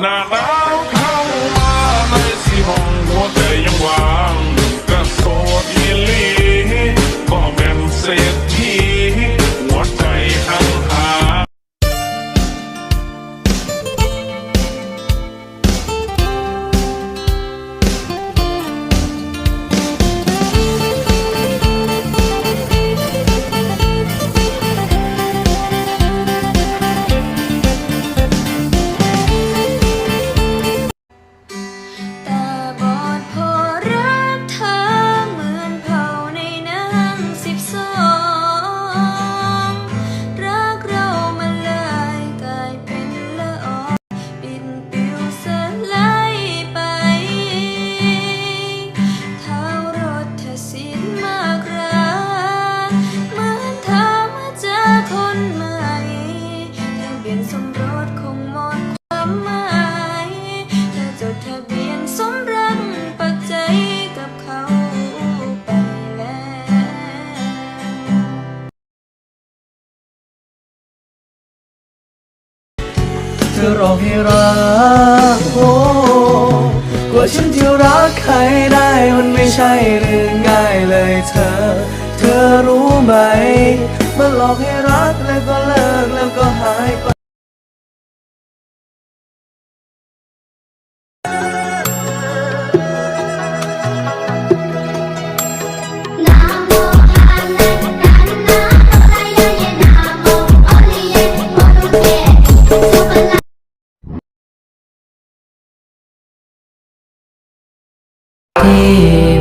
หน้ ยนสมรสคงหมดความหมายเธอจดทะเบียนสมรักปักใจกับเขาไปแล้วเธอร้องให้รักโอ้กว่าฉันจะรักใครได้มันไม่ใช่เรื่องง่ายเลยเธอ เธอรู้ไหมมันหลอกให้รักแล้วก็เลิกแล้วก็หายไป Yeah.